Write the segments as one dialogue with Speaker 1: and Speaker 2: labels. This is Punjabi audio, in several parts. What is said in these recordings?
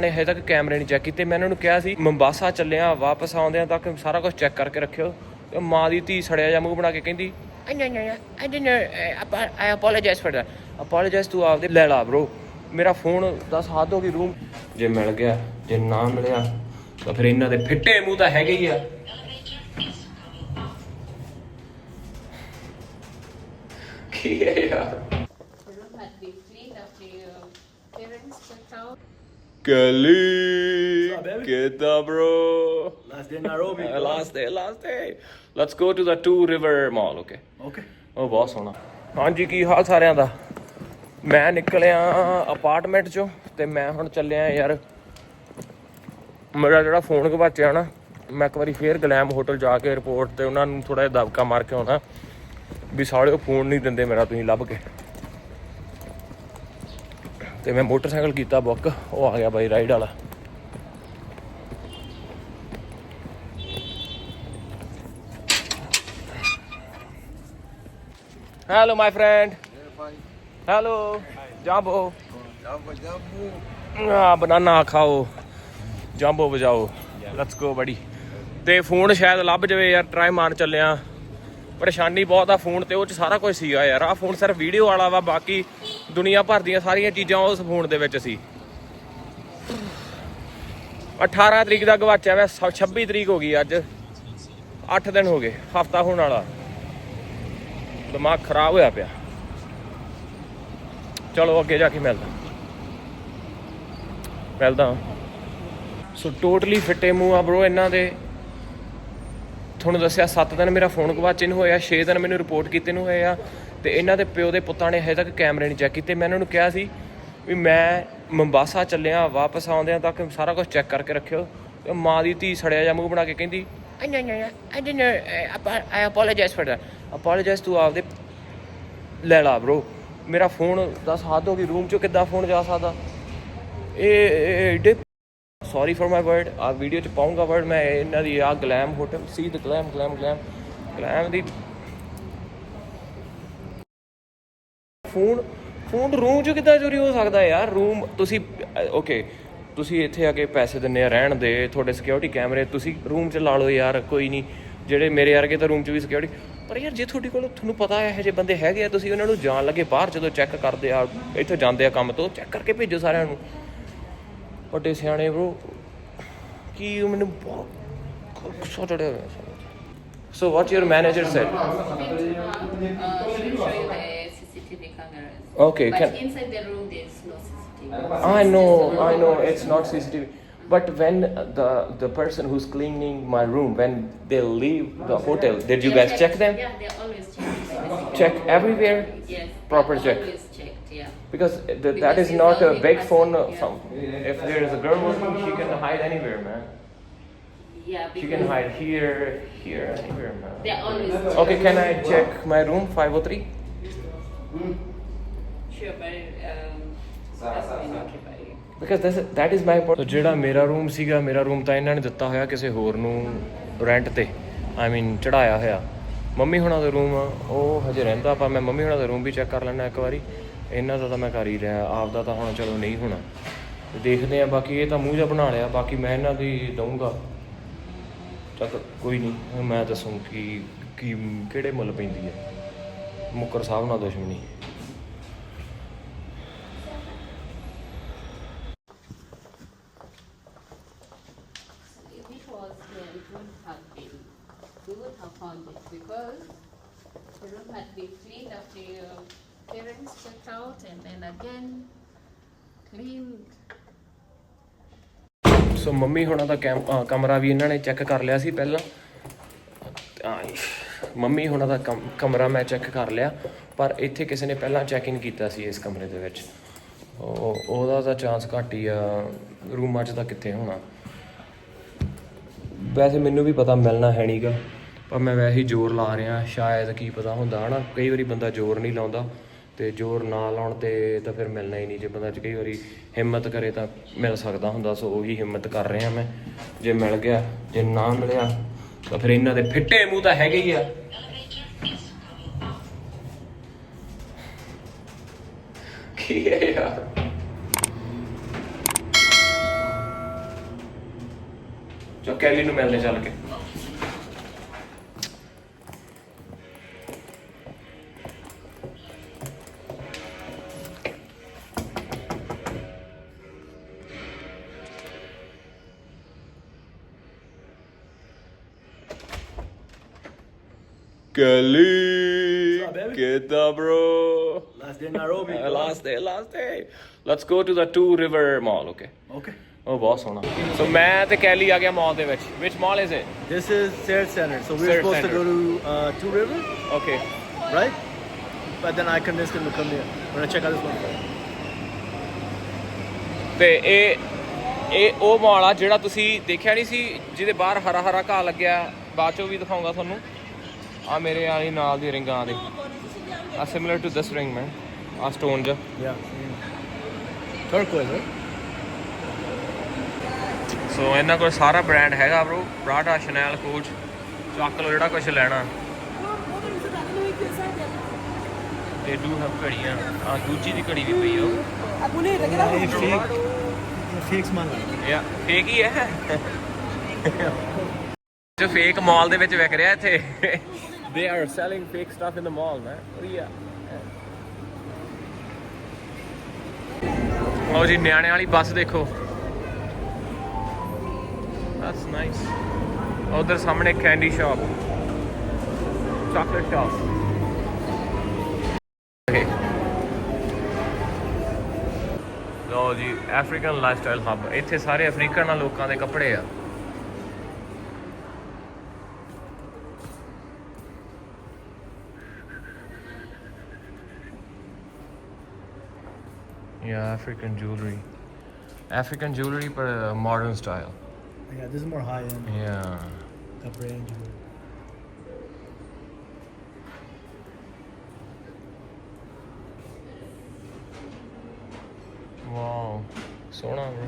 Speaker 1: ਨੇ ਹਜੇ ਤੱਕ ਕੈਮਰੇ ਨਹੀਂ ਚੈੱਕ ਕੀਤੇ। ਮੈਂ ਇਹਨਾਂ ਨੂੰ ਕਿਹਾ ਸੀ ਮੰਬਾਸਾ ਚੱਲਿਆ ਵਾਪਸ ਆਉਂਦਿਆਂ ਤੱਕ ਸਾਰਾ ਕੁਝ ਚੈੱਕ ਕਰਕੇ ਰੱਖਿਓ। ਤੇ ਮਾਂ ਦੀ ਧੀ ਸੜਿਆ ਜਾਂ ਮੂੰਹ ਬਣਾ ਕੇ ਕਹਿੰਦੀ I no, no, no, I didn't know. Uh, I apologize for ਆਪਦੇ ਲੈ ਲਾ bro. ਮੇਰਾ ਫੋਨ ਦਾ ਸਾਥ ਹੋ ਗਈ ਰੂਮ ਜੇ ਮਿਲ ਗਿਆ ਜੇ ਨਾ ਮਿਲਿਆ ਤਾਂ ਫਿਰ ਇਹਨਾਂ ਦੇ ਫਿੱਟੇ ਮੂੰਹ ਤਾਂ ਹੈਗੇ ਹੀ ਆ। ਕੀ ਹੈ ਯਾਰ? Kelly, get up, bro.
Speaker 2: Last day in Nairobi.
Speaker 1: Uh, last day, last day. Let's go to the Two River Mall, okay?
Speaker 2: Okay.
Speaker 1: ਉਹ ਬਹੁਤ ਸੋਹਣਾ ਹਾਂਜੀ ਕੀ ਹਾਲ ਸਾਰਿਆਂ ਦਾ ਮੈਂ ਨਿਕਲਿਆ ਅਪਾਰਟਮੈਂਟ ਚੋਂ ਤੇ ਮੈਂ ਹੁਣ ਚੱਲਿਆ ਯਾਰ ਮੇਰਾ ਜਿਹੜਾ ਫੋਨ ਗਵਾਚਿਆ ਨਾ ਮੈਂ ਇੱਕ ਵਾਰੀ ਫੇਰ ਗਲੈਮ ਹੋਟਲ ਜਾ ਕੇ ਰਿਪੋਰਟ ਤੇ ਉਹਨਾਂ ਨੂੰ ਥੋੜਾ ਜਿਹਾ ਦਬਕਾ ਮਾਰ ਕੇ ਆਉਣਾ ਵੀ ਸਾਲਿਓ ਫੋਨ ਨਹੀਂ ਦਿੰਦੇ ਮੇਰਾ ਤੁਸੀਂ ਲੱਭ ਕੇ ਤੇ ਮੈਂ ਮੋਟਰਸਾਈਕਲ ਕੀਤਾ ਬੁੱਕ, ਉਹ ਆ ਗਿਆ ਬਾਈ ਰਾਈਡ ਵਾਲਾ। ਹੈਲੋ ਮਾਈ ਫਰੈਂਡ ਹੈਲੋ ਜਾਬੋ ਆ ਬਨਾਨਾ ਖਾਓ। ਜਾਂਬੋ ਵਜਾਓ। ਲੈਟਸ ਗੋ ਬੜੀ ਤੇ ਫੋਨ ਸ਼ਾਇਦ ਲੱਭ ਜਾਵੇ ਯਾਰ ਟਰਾਈ ਮਾਰਨ ਚੱਲਿਆ। ਪਰੇਸ਼ਾਨੀ ਬਹੁਤ ਆ ਫੋਨ ਤੇ, ਉਹ ਚ ਸਾਰਾ ਕੁਝ ਸੀਗਾ ਯਾਰ। ਆ ਫੋਨ ਸਿਰਫ ਵੀਡੀਓ ਵਾਲਾ ਵਾ, ਬਾਕੀ ਦੁਨੀਆ ਭਰ ਦੀਆਂ ਸਾਰੀਆਂ ਚੀਜ਼ਾਂ ਉਸ ਫੋਨ ਦੇ ਵਿੱਚ ਸੀ। 18 ਤਰੀਕ ਦਾ ਗਵਾਚਿਆ ਵਾ 26 ਤਰੀਕ ਹੋ ਗਈ ਅੱਜ। 8 ਦਿਨ ਹੋ ਗਏ, ਹਫਤਾ ਹੋਣ ਵਾਲਾ। ਦਿਮਾਗ ਖਰਾਬ ਹੋਇਆ ਪਿਆ। ਚਲੋ, ਅੱਗੇ ਜਾ ਕੇ ਮਿਲਦਾ। ਮਿਲਦਾ। ਸੋ, ਟੋਟਲੀ ਫਿੱਟੇ ਮੂੰਹ ਆ ਬ్రో ਇਹਨਾਂ ਦੇ। ਤੁਹਾਨੂੰ ਦੱਸਿਆ 7 ਦਿਨ ਮੇਰਾ ਫੋਨ ਗਵਾਚੇ ਨੂੰ ਹੋਇਆ 6 ਦਿਨ ਮੈਨੂੰ ਰਿਪੋਰਟ ਕੀਤੇ ਨੂੰ ਹੋਏ ਆ ਤੇ ਇਹਨਾਂ ਦੇ ਪਿਓ ਦੇ ਪੁੱਤਾਂ ਨੇ ਹਜੇ ਤੱਕ ਕੈਮਰੇ ਨਹੀਂ ਚੈੱਕ ਕੀਤੇ। ਮੈਂ ਇਹਨਾਂ ਨੂੰ ਕਿਹਾ ਸੀ ਵੀ ਮੈਂ ਮੰਬਾਸਾ ਚੱਲਿਆ ਵਾਪਸ ਆਉਂਦਿਆਂ ਤੱਕ ਸਾਰਾ ਕੁਝ ਚੈੱਕ ਕਰਕੇ ਰੱਖਿਓ। ਤੇ ਮਾਂ ਦੀ ਧੀ ਸੜਿਆ ਜਾਂ ਮੂੰਹ ਬਣਾ ਕੇ ਕਹਿੰਦੀ I no, no, no, I didn't know. Uh, I apologize for ਆਪਦੇ ਲੈ ਲਾ bro ਮੇਰਾ ਫੋਨ ਦਾ ਸਾਥ ਹੋ ਗਈ ਰੂਮ ਚੋਂ ਕਿੱਦਾਂ ਫੋਨ ਜਾ ਸਕਦਾ? ਇਹ ਇਹ ਏਡੇ ਸੌਰੀ ਫॉर ਮਾਈ ਵਰਡ ਆ ਵੀਡੀਓ ਚ ਪਾਉਂਗਾ ਵਰਡ ਮੈਂ ਇਹਨਾਂ ਦੀ ਆ glam hotel C the glam glam glam glam the phone phone room ਚ ਕਿੱਦਾਂ ਚੋਰੀ ਹੋ ਸਕਦਾ ਯਾਰ? ਰੂਮ ਤੁਸੀਂ ਓਕੇ ਤੁਸੀਂ ਇੱਥੇ ਆ ਕੇ ਪੈਸੇ ਦਿੰਨੇ ਆ, ਰਹਿਣ ਦੇ, ਤੁਹਾਡੇ ਸਿਕਿਉਰਿਟੀ ਕੈਮਰੇ ਤੁਸੀਂ ਰੂਮ ਚ ਲਾ ਲਓ ਯਾਰ, ਕੋਈ ਨਹੀਂ ਜਿਹੜੇ ਮੇਰੇ ਵਰਗੇ ਤਾਂ ਰੂਮ ਚ ਵੀ ਸਿਕਿਉਰਿਟੀ ਪਰ ਯਾਰ ਜੇ ਤੁਹਾਡੇ ਕੋਲ ਤੁਹਾਨੂੰ ਪਤਾ ਹੈ, ਇਹੋ ਜਿਹੇ ਬੰਦੇ ਹੈਗੇ ਆ, ਤੁਸੀਂ ਉਹਨਾਂ ਨੂੰ ਜਾਣ ਲੱਗੇ, ਬਾਹਰ ਜਦੋਂ ਚੈੱਕ ਕਰਦੇ ਆ, ਇੱਥੇ ਜਾਂਦੇ ਆ ਕੰਮ ਤੋਂ ਚੈੱਕ ਕਰਕੇ ਭੇਜੋ ਸਾਰਿਆਂ ਨੂੰ। ਵੱਡੇ ਸਿਆਣੇ bro ਕੀ ਉਹ ਮੈਨੂੰ ਬਹੁਤ ਗੁੱਸਾ ਚੜਿਆ ਹੋਇਆ so what your manager said
Speaker 3: Uh, she will show you the CCTV cameras.
Speaker 1: Okay,
Speaker 3: But
Speaker 1: can-
Speaker 3: inside the room, there's no CCTV.
Speaker 1: I know, I know, it's not CCTV. But when the the person who's cleaning my room, when they leave the hotel, did you
Speaker 3: Yeah,
Speaker 1: guys check them?
Speaker 3: Yeah, they're always checking.
Speaker 1: Check everywhere?
Speaker 3: Yes.
Speaker 1: Proper check.
Speaker 3: Always checked, yeah.
Speaker 1: Because th- that
Speaker 3: Because
Speaker 1: is
Speaker 3: it's
Speaker 1: not a big
Speaker 3: person,
Speaker 1: phone.
Speaker 3: yeah.
Speaker 1: Some, if there is a girl working, she can hide anywhere, man.
Speaker 3: Yeah,
Speaker 1: She can hide here, here, anywhere, man.
Speaker 3: they're always
Speaker 1: Okay, can I check my room 503?
Speaker 3: Sure, but um, that's been occupied.
Speaker 1: Because this that is my important ਜਿਹੜਾ ਮੇਰਾ ਰੂਮ ਸੀਗਾ, ਮੇਰਾ ਰੂਮ ਤਾਂ ਇਹਨਾਂ ਨੇ ਦਿੱਤਾ ਹੋਇਆ ਕਿਸੇ ਹੋਰ ਨੂੰ ਰੈਂਟ ਤੇ ਆਈ ਮੀਨ ਚੜਾਇਆ ਹੋਇਆ। ਮੰਮੀ ਹੁਣਾਂ ਦਾ ਰੂਮ ਉਹ ਹਜੇ ਰਹਿੰਦਾ ਪਰ ਮੈਂ ਮੰਮੀ ਹੁਣਾਂ ਦਾ ਰੂਮ ਵੀ ਚੈੱਕ ਕਰ ਲੈਣਾ ਇੱਕ ਵਾਰੀ। ਇਹਨਾਂ ਦਾ ਤਾਂ ਮੈਂ ਕਰ ਹੀ ਰਿਹਾ ਆਪ ਦਾ ਤਾਂ ਹੁਣ ਚਲੋ ਨਹੀਂ ਹੋਣਾ। ਦੇਖਦੇ ਆ ਬਾਕੀ ਇਹ ਤਾਂ ਮੂੰਹ ਜਿਹਾ ਬਣਾ ਲਿਆ, ਬਾਕੀ ਮੈਂ ਇਹਨਾਂ ਦੀ ਦਊਂਗਾ। ਚੱਕ ਕੋਈ ਨਹੀਂ ਮੈਂ ਦੱਸੂ ਕਿ, ਕੀ, ਕਿਹੜੇ ਮੁੱਲ ਪੈਂਦੀ ਹੈ। ਮੁੱਕਰ ਸਾਹਿਬ ਨਾਲ ਦੁਸ਼ਮਣੀ। ਸੋ ਮੰਮੀ ਹੁਣਾਂ ਦਾ ਕੈਮ- ਅਹ ਕਮਰਾ ਵੀ ਇਹਨਾਂ ਨੇ ਚੈੱਕ ਕਰ ਲਿਆ ਸੀ ਪਹਿਲਾਂ। ਆਏ, ਮੰਮੀ ਹੁਣਾਂ ਦਾ ਕਮ- ਕਮਰਾ ਮੈਂ ਚੈੱਕ ਕਰ ਲਿਆ ਪਰ ਇੱਥੇ ਕਿਸੇ ਨੇ ਪਹਿਲਾਂ ਚੈੱਕ ਇਨ ਕੀਤਾ ਸੀ ਇਸ ਕਮਰੇ ਦੇ ਵਿੱਚ। ਉਹ ਉਹਦਾ ਤਾਂ ਚਾਂਸ ਘੱਟ ਹੀ ਆ ਰੂਮਾਂ 'ਚ ਤਾਂ ਕਿੱਥੇ ਹੋਣਾ। ਵੈਸੇ ਮੈਨੂੰ ਵੀ ਪਤਾ ਮਿਲਣਾ ਹੈ ਨਹੀਂਗਾ ਪਰ ਮੈਂ ਵੈਸੇ ਹੀ ਜ਼ੋਰ ਲਾ ਰਿਹਾ ਸ਼ਾਇਦ ਕੀ ਪਤਾ ਹੁੰਦਾ ਹਨਾ? ਕਈ ਵਾਰੀ ਬੰਦਾ ਜ਼ੋਰ ਨਹੀਂ ਲਾਉਂਦਾ। ਤੇ ਜ਼ੋਰ ਨਾ ਲਾਉਣ ਤੇ ਤਾਂ ਫਿਰ ਮਿਲਣਾ ਹੀ ਨਹੀਂ। ਜੇ ਬੰਦਾ ਚ ਕਈ ਵਾਰੀ ਹਿੰਮਤ ਕਰੇ ਤਾਂ ਮਿਲ ਸਕਦਾ ਹੁੰਦਾ, ਸੋ ਉਹੀ ਹਿੰਮਤ ਕਰ ਰਿਹਾ ਮੈਂ। ਜੇ ਮਿਲ ਗਿਆ, ਜੇ ਨਾ ਮਿਲਿਆ, ਤਾਂ ਫਿਰ ਇਹਨਾਂ ਦੇ ਫਿੱਟੇ ਮੂੰਹ ਤਾਂ ਹੈਗੇ ਹੀ ਆ। ਕੀ ਹੈ ਯਾਰ? ਚੋ ਕੈਲੀ ਨੂੰ ਮਿਲਦੇ ਚੱਲ ਕੇ। Kelly? ਕਿੱਦਾਂ bro?
Speaker 2: Last day in Nairobi.
Speaker 1: Uh, last day, last day. Let's go to the Two River Mall, okay?
Speaker 2: Okay.
Speaker 1: ਉਹ ਬਹੁਤ ਸੋਹਣਾ ਸੋ ਮੈਂ ਤੇ ਕੈਲੀ ਆ ਗਿਆ ਮਾਲ ਦੇ ਵਿੱਚ which mall is it
Speaker 2: This is Sarah Center. So we were
Speaker 1: Sarah
Speaker 2: supposed
Speaker 1: Center.
Speaker 2: to go to uh, Two River,
Speaker 1: okay
Speaker 2: right? But then I convinced him to come here. We're gonna check out this one.
Speaker 1: ਤੇ ਇਹ ਇਹ ਉਹ ਮਾਲ ਆ ਜਿਹੜਾ ਤੁਸੀਂ ਦੇਖਿਆ ਨਹੀਂ ਸੀ ਜਿਹਦੇ ਬਾਹਰ ਹਰਾ ਹਰਾ ਘਾਹ ਲੱਗਿਆ ਬਾਅਦ ਚੋਂ ਵੀ ਦਿਖਾਉਂਗਾ ਤੁਹਾਨੂੰ ਆ ਮੇਰੇ ਵਾਲੀ ਨਾਲ ਦੀ ਰਿੰਗਾਂ ਦੇ। A similar to this ring man ਆ stone
Speaker 2: Yeah. Turquoise, right?
Speaker 1: So ਇਹਨਾਂ ਕੋਲ ਸਾਰਾ ਬ੍ਰਾਂਡ ਹੈਗਾ ਬ్రో ਪ੍ਰਾਡਾ ਸ਼ਨੈਲ ਕੋਚ ਚੱਕ ਲਓ ਜਿਹੜਾ ਕੁਝ ਲੈਣਾ। ਤੇ ਡੂ ਹੈਵ ਘੜੀਆਂ। ਆ ਦੂਜੀ ਦੀ ਘੜੀ ਵੀ ਪਈ ਆ।
Speaker 2: Yeah, fake. Fake smile.
Speaker 1: ਯਾ ਫੇਕ ਹੀ ਹੈ। ਜੋ ਫੇਕ ਮਾਲ ਦੇ ਵਿੱਚ ਵਿਕ ਰਿਹਾ ਇੱਥੇ। They are selling fake stuff in the mall man ਵਧੀਆ ਲਓ ਜੀ, ਨਿਆਣੇ ਵਾਲੀ ਬੱਸ ਦੇਖੋ। ਦੈਟਸ ਨਾਈਸ ਉਧਰ ਸਾਹਮਣੇ ਕੈਂਡੀ ਸ਼ਾਪ ਚਾਕਲੇਟ ਸ਼ਾਪ ਲਓ ਜੀ ਅਫਰੀਕਨ ਲਾਈਫਸਟਾਈਲ ਹੱਬ ਇੱਥੇ ਸਾਰੇ ਅਫਰੀਕਨ ਲੋਕਾਂ ਦੇ ਕੱਪੜੇ ਆ। Yeah, African jewelry. African jewelry, but uh, modern style.
Speaker 2: Yeah, this is more high end.
Speaker 1: Yeah.
Speaker 2: The brand jewelry.
Speaker 1: Wow, sohna bro.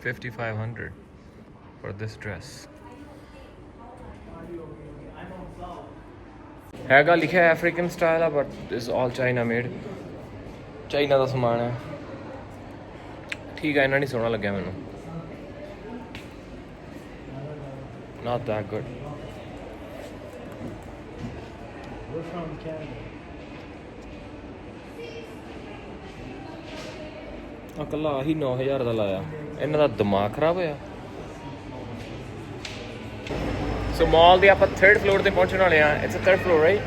Speaker 1: Fifty-five hundred for this dress. ਹੈਗਾ, ਲਿਖਿਆ ਅਫਰੀਕਨ ਸਟਾਈਲ ਆ but this all China made China ਦਾ ਸਮਾਨ ਹੈ। ਠੀਕ ਹੈ ਇਹਨਾਂ ਨਹੀਂ ਸੋਹਣਾ ਲੱਗਿਆ ਮੈਨੂੰ। Not that good
Speaker 2: We're from Canada.
Speaker 1: ਆ ਕੱਲਾ ਆਹੀ 9000 ਦਾ ਲਾਇਆ। ਇਹਨਾਂ ਦਾ ਦਿਮਾਗ ਖਰਾਬ ਹੋਇਆ। ਸੋ ਮਾਲ ਦੇ ਆਪਾਂ 3rd ਫਲੋਰ ਤੇ ਪਹੁੰਚਣ ਵਾਲੇ ਆ it's a 3rd floor right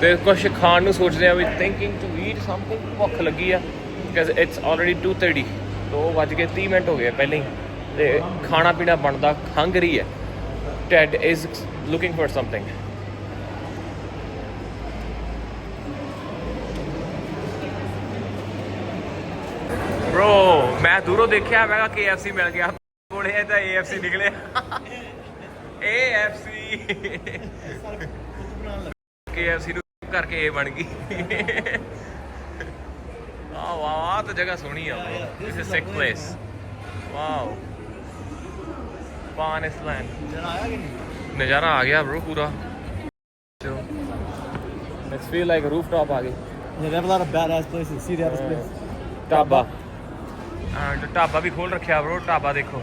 Speaker 1: ਤੇ ਕੁਝ ਖਾਣ ਨੂੰ ਸੋਚਦੇ ਆ we thinking to eat something ਭੁੱਖ ਲੱਗੀ ਆ ਬਿਕਾਜ਼ ਇਟਸ ਆਲਰੇਡੀ 2:30 ਦੋ ਵੱਜ ਕੇ 30 ਮਿੰਟ ਹੋ ਗਏ ਪਹਿਲੇ ਹੀ। ਤੇ ਖਾਣਾ ਪੀਣਾ ਬਣਦਾ ਹੰਗਰੀ ਹੈ। Ted is looking for something Bro, ਮੈਂ ਦੂਰੋਂ ਦੇਖਿਆ ਮੈਂ ਕਿਹਾ KFC ਮਿਲ ਗਿਆ। ਕੋਲੇ ਇਹ ਤਾਂ AFC ਨਿਕਲਿਆ। AFC KFC ਨੂੰ ਕਰਕੇ ਇਹ ਬਣ ਗਈ। ਆ ਵਾਹ ਆਹ ਤਾਂ ਜਗ੍ਹਾ ਸੋਹਣੀ ਆ this is sick place wow. Paan island ਨਜ਼ਾਰਾ ਆ ਗਿਆ bro ਪੂਰਾ। ਇਟਸ ਫੀਲ ਲਾਈਕ ਰੂਫਟਾਪ ਆ ਗਈ।
Speaker 2: Yeah, they have a lot of badass places. See, they have this place.
Speaker 1: And dhaba ਵੀ ਖੋਲ ਰੱਖਿਆ bro ਢਾਬਾ ਦੇਖੋ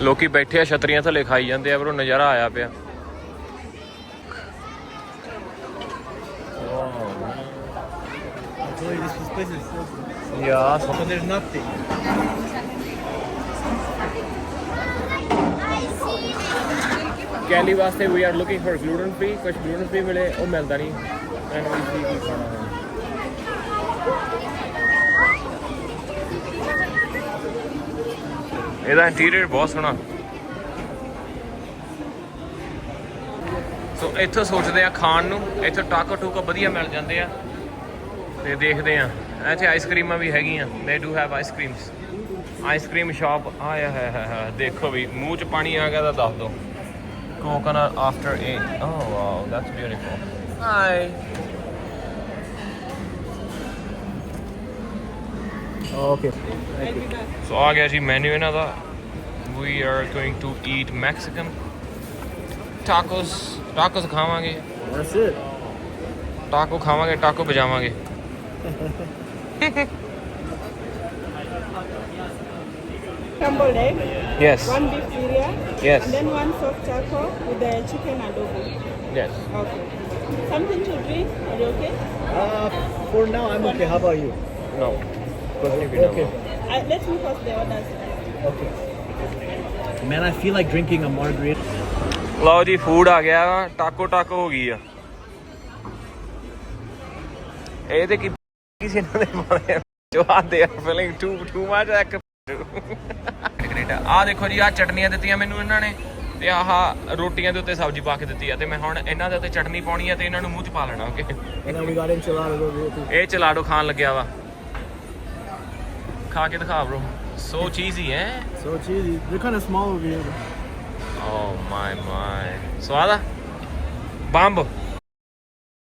Speaker 1: ਲੋਕੀ ਬੈਠੇ ਆ ਛਤਰੀਆਂ ਥੱਲੇ ਖਾਈ ਜਾਂਦੇ ਆ bro ਨਜ਼ਾਰਾ ਆਇਆ ਪਿਆ
Speaker 2: is so there's nothing.
Speaker 1: Kelly ਵਾਸਤੇ we are looking for gluten free ਕੁਝ ਗਲੂਟਨ ਫ੍ਰੀ ਮਿਲੇ, ਉਹ ਮਿਲਦਾ ਨਹੀਂ। ਐਂਡ ਵੀ ਸੀ ਕੀ ਖਾਣਾ ਹੈ? ਇਹਦਾ ਇੰਟੀਰੀਅਰ ਬਹੁਤ ਸੋਹਣਾ। ਸੋ ਇੱਥੋਂ ਸੋਚਦੇ ਆ ਖਾਣ ਨੂੰ, ਇੱਥੋਂ ਟਾਕੋ ਟੂਕੋ ਵਧੀਆ ਮਿਲ ਜਾਂਦੇ ਆ। ਤੇ ਦੇਖਦੇ ਆ, ਇੱਥੇ ਆਈਸਕ੍ਰੀਮਾਂ ਵੀ ਹੈਗੀਆਂ they do have ice creams ice cream shop ਆਇਆ ਹੈ ਹੈ ਹੈ ਦੇਖੋ ਵੀ, ਮੂੰਹ 'ਚ ਪਾਣੀ ਆ ਗਿਆ ਤਾਂ ਦੱਸ ਦਿਓ coconut after eight. Oh wow, that's beautiful. Hi.
Speaker 2: Oh, okay.
Speaker 1: ਸੋ ਆ ਗਿਆ ਜੀ ਮੈਨੂ ਇਹਨਾਂ ਦਾ ਵੀ are going to eat Mexican ਟਾਕੋਸ ਟਾਕੋਸ ਖਾਵਾਂਗੇ
Speaker 2: That's it.
Speaker 1: ਟਾਕੋ ਖਾਵਾਂਗੇ ਟਾਕੋ ਵਜਾਵਾਂਗੇ
Speaker 4: Scrambled egg,
Speaker 1: yes
Speaker 4: one beef biryani,
Speaker 1: Yes.
Speaker 4: and then one soft taco with the chicken adobo.
Speaker 1: Yes
Speaker 4: Okay. Something to drink? Are you okay?
Speaker 2: Uh, for now, I'm okay. How about you?
Speaker 1: No ਕੁਝ ਨਹੀਂ ਪੀਣਾ
Speaker 2: Okay.
Speaker 4: Uh, let me post the orders.
Speaker 2: Okay. Man, I feel like drinking a margarita.
Speaker 1: ਲਓ ਜੀ ਫੂਡ ਆ ਗਿਆ ਵਾ ਟਾਕੋ ਟਾਕੋ ਹੋ ਗਈ ਆ ਇਹ ਤੇ ਕੀ ਕਿਸੇ ਨੇ ਮਾਰੇ ਜੋ ਆਦੇ ਆ ਫੀਲਿੰਗ ਟੂ ਟੂ ਮਚ ਆ ਦੇਖੋ ਜੀ ਆ ਚਟਨੀਆਂ ਦਿੱਤੀਆਂ ਮੈਨੂੰ ਇਹਨਾਂ ਨੇ ਤੇ ਆਹ ਰੋਟੀਆਂ ਦੇ ਉੱਤੇ ਸਬਜ਼ੀ ਪਾ ਕੇ ਦਿੱਤੀ ਆ ਤੇ ਮੈਂ ਹੁਣ ਇਹਨਾਂ ਦੇ ਉੱਤੇ ਚਟਨੀ ਪਾਉਣੀ ਆ ਤੇ ਇਹਨਾਂ ਨੂੰ ਮੂੰਹ 'ਚ ਪਾ ਲੈਣਾ
Speaker 2: okay got enchiladas over here too.
Speaker 1: ਇਹ ਚਲਾੜੋ ਖਾਣ ਲੱਗਿਆ ਵਾ। ਖਾ ਕੇ ਦਿਖਾ ਬ్రో ਸੋ ਚੀਜ਼ੀ ਹੈ
Speaker 2: kind of small over here. though.
Speaker 1: ਓ ਮਾਈ ਮਾਈ ਸਵਾਦ ਆ? ਬੰਬ।